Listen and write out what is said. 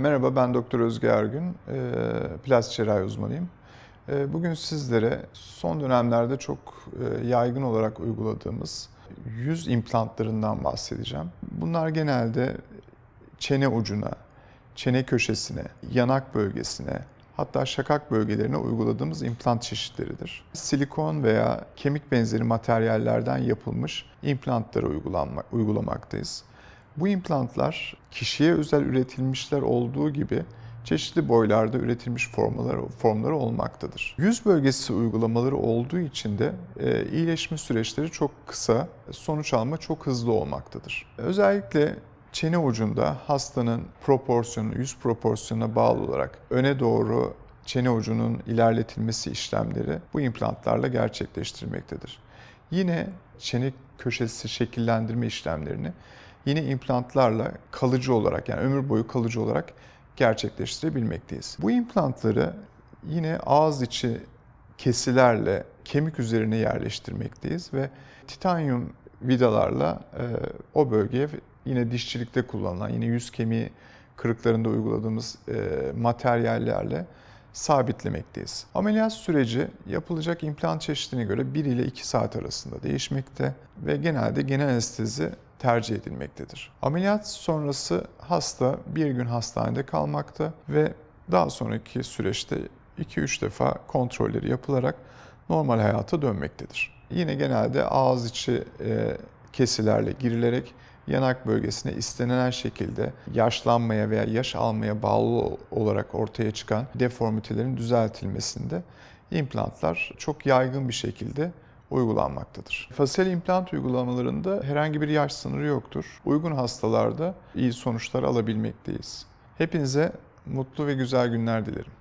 Merhaba ben Doktor Özge Ergün, Ee, plastik cerrahi uzmanıyım. Ee, Bugün sizlere son dönemlerde çok e, yaygın olarak uyguladığımız yüz implantlarından bahsedeceğim. Bunlar genelde çene ucuna, çene köşesine, yanak bölgesine, hatta şakak bölgelerine uyguladığımız implant çeşitleridir. Silikon veya kemik benzeri materyallerden yapılmış implantları uygulanma, uygulamaktayız. Bu implantlar kişiye özel üretilmişler olduğu gibi çeşitli boylarda üretilmiş formları, formları olmaktadır. Yüz bölgesi uygulamaları olduğu için de e, iyileşme süreçleri çok kısa, sonuç alma çok hızlı olmaktadır. Özellikle çene ucunda hastanın proporsiyonu, yüz proporsiyonuna bağlı olarak öne doğru çene ucunun ilerletilmesi işlemleri bu implantlarla gerçekleştirilmektedir. Yine çene köşesi şekillendirme işlemlerini yine implantlarla kalıcı olarak yani ömür boyu kalıcı olarak gerçekleştirebilmekteyiz. Bu implantları yine ağız içi kesilerle kemik üzerine yerleştirmekteyiz ve titanyum vidalarla e, o bölgeye yine dişçilikte kullanılan yine yüz kemiği kırıklarında uyguladığımız e, materyallerle sabitlemekteyiz. Ameliyat süreci yapılacak implant çeşidine göre 1 ile 2 saat arasında değişmekte ve genelde genel anestezi tercih edilmektedir. Ameliyat sonrası hasta bir gün hastanede kalmakta ve daha sonraki süreçte 2-3 defa kontrolleri yapılarak normal hayata dönmektedir. Yine genelde ağız içi e, kesilerle girilerek yanak bölgesine istenilen şekilde yaşlanmaya veya yaş almaya bağlı olarak ortaya çıkan deformitelerin düzeltilmesinde implantlar çok yaygın bir şekilde uygulanmaktadır. Fasyal implant uygulamalarında herhangi bir yaş sınırı yoktur. Uygun hastalarda iyi sonuçlar alabilmekteyiz. Hepinize mutlu ve güzel günler dilerim.